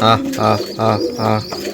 啊啊啊啊。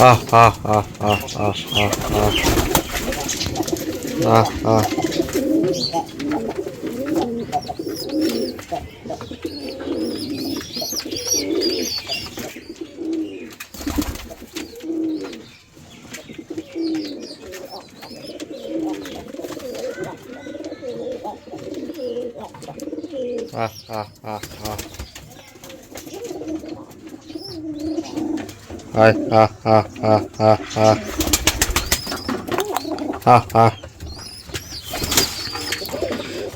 আহ আহ আহ আহ আহ আহ আহ আহ আহ আহ আহ আহ আহ আয় আহ আহ আহ আহ আহ আহ আহ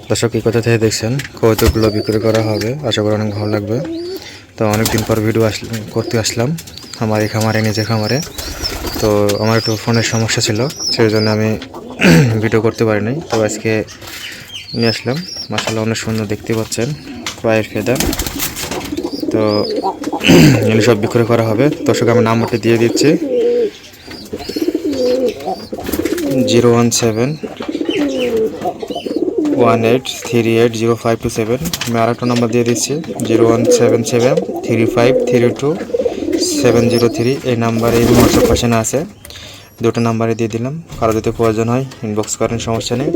দর্শক, এই কথা থেকে দেখছেন কৌতুকগুলো বিক্রি করা হবে। আশা করি অনেক ভালো লাগবে। তো অনেকদিন পর ভিডিও আসলাম করতে আসলাম আমার এই খামারে নিজে খামারে। তো আমার একটু ফোনের সমস্যা ছিল সেই জন্য আমি ভিডিও করতে পারিনি তো আজকে নিয়ে আসলাম। মাসাল্লাহ অনেক সুন্দর দেখতে পাচ্ছেন। পায়ের ফেদা। তো এগুলো সব বিক্রয় করা হবে। দর্শক, আমি নাম্বারটি দিয়ে দিচ্ছি। Zero one seven, one eight, three eight, zero five two seven. আমি আর একটা নাম্বার দিয়ে দিচ্ছি। Zero one seven seven, three five, three two, seven zero three. এই নাম্বারে হোয়াটসঅ্যাপ পাশানে আছে। দুটো নাম্বারে দিয়ে দিলাম। কারও যদি প্রয়োজন হয় ইনবক্স করেন, সমস্যা নেই।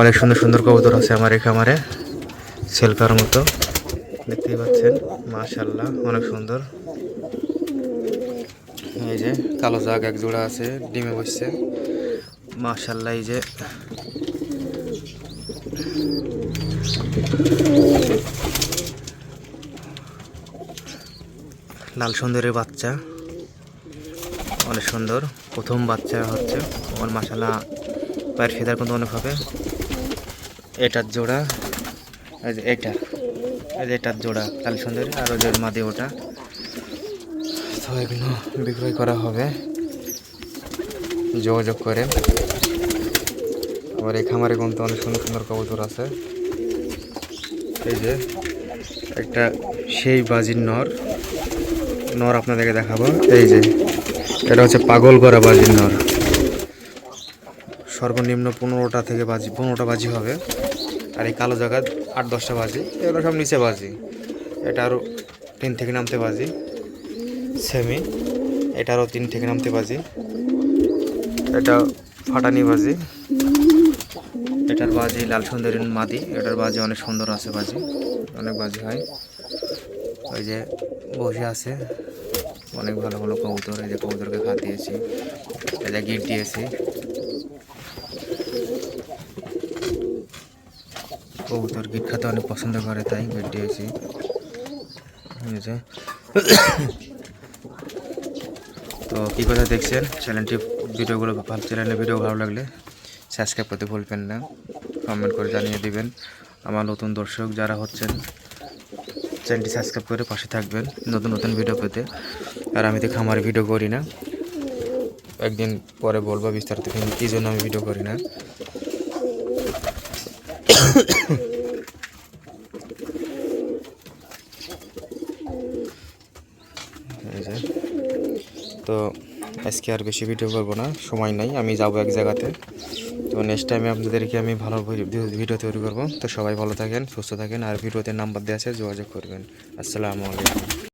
অনেক সুন্দর সুন্দর কবুতর আছে আমার এই খামারে। সেল মতো। দেখতেই পাচ্ছেন মাশাল্লাহ অনেক সুন্দর। এই যে কালো জাগ এক জোড়া আছে, ডিমে বসছে। মাশাল্লাহ এই যে। লাল সুন্দরের বাচ্চা। অনেক সুন্দর, প্রথম বাচ্চা হচ্ছে। আমার মাশাল্লাহ পায়ের ফেদার কিন্তু অনেক হবে। এটার জোড়া এটা। এটার জোড়া লাল সুন্দরী আর ওদের মাদি ওটা তো এগুলো বিক্রয় করা হবে। যোগাযোগ করে। আবার এই খামারে কিন্তু অনেক সুন্দর সুন্দর কবুতর আছে। এই যে একটা সেই বাজির নর। নর আপনাদেরকে দেখাবো। এই যে এটা হচ্ছে পাগল করা বাজির নর। সর্বনিম্ন পনেরোটা থেকে বাজি পনেরোটা বাজি হবে। আর এই কালো জায়গা আট, দশটা বাজি। এগুলো সব নিচে বাজি। এটা আরও তিন থেকে নামতে বাজি। সেমি। এটা আরও তিন থেকে নামতে বাজি। এটা ফাটানি বাজি। এটার বাজি লাল সুন্দরীর মাদি। এটার বাজি অনেক সুন্দর আছে বাজি। অনেক বাজি হয়। ওই যে বসে আছে। অনেক ভালো ভালো কবুতর। এই যে কবুতরকে খাত দিয়েছি এই যে গিট দিয়েছি। কবুতর গিট খাতে অনেক পছন্দ করে, তাই গিট দিয়েছি। যে। তো কী কথা দেখছেন? চ্যানেলটি, ভিডিওগুলো ভালো, চ্যানেলের ভিডিও ভালো লাগলে সাবস্ক্রাইব করতে ভুলবেন না। কমেন্ট করে জানিয়ে দিবেন। আমার নতুন দর্শক যারা হচ্ছেন, চ্যানেলটি সাবস্ক্রাইব করে পাশে থাকবেন নতুন নতুন ভিডিও পেতে। আর আমি তো খামার ভিডিও করি না। একদিন পরে বলব বিস্তারিত কী জন্য আমি ভিডিও করি না? তো আজকে আর বেশি ভিডিও করব না, সময় নাই, আমি যাব এক জায়গাতে। তো নেক্সট টাইমে আপনাদেরকে আমি ভালো ভিডিও তৈরি করব। তো সবাই ভালো থাকেন, সুস্থ থাকেন, আর ভিডিওতে নাম্বার দেওয়া আছে, যোগাযোগ করবেন। আসসালামু আলাইকুম।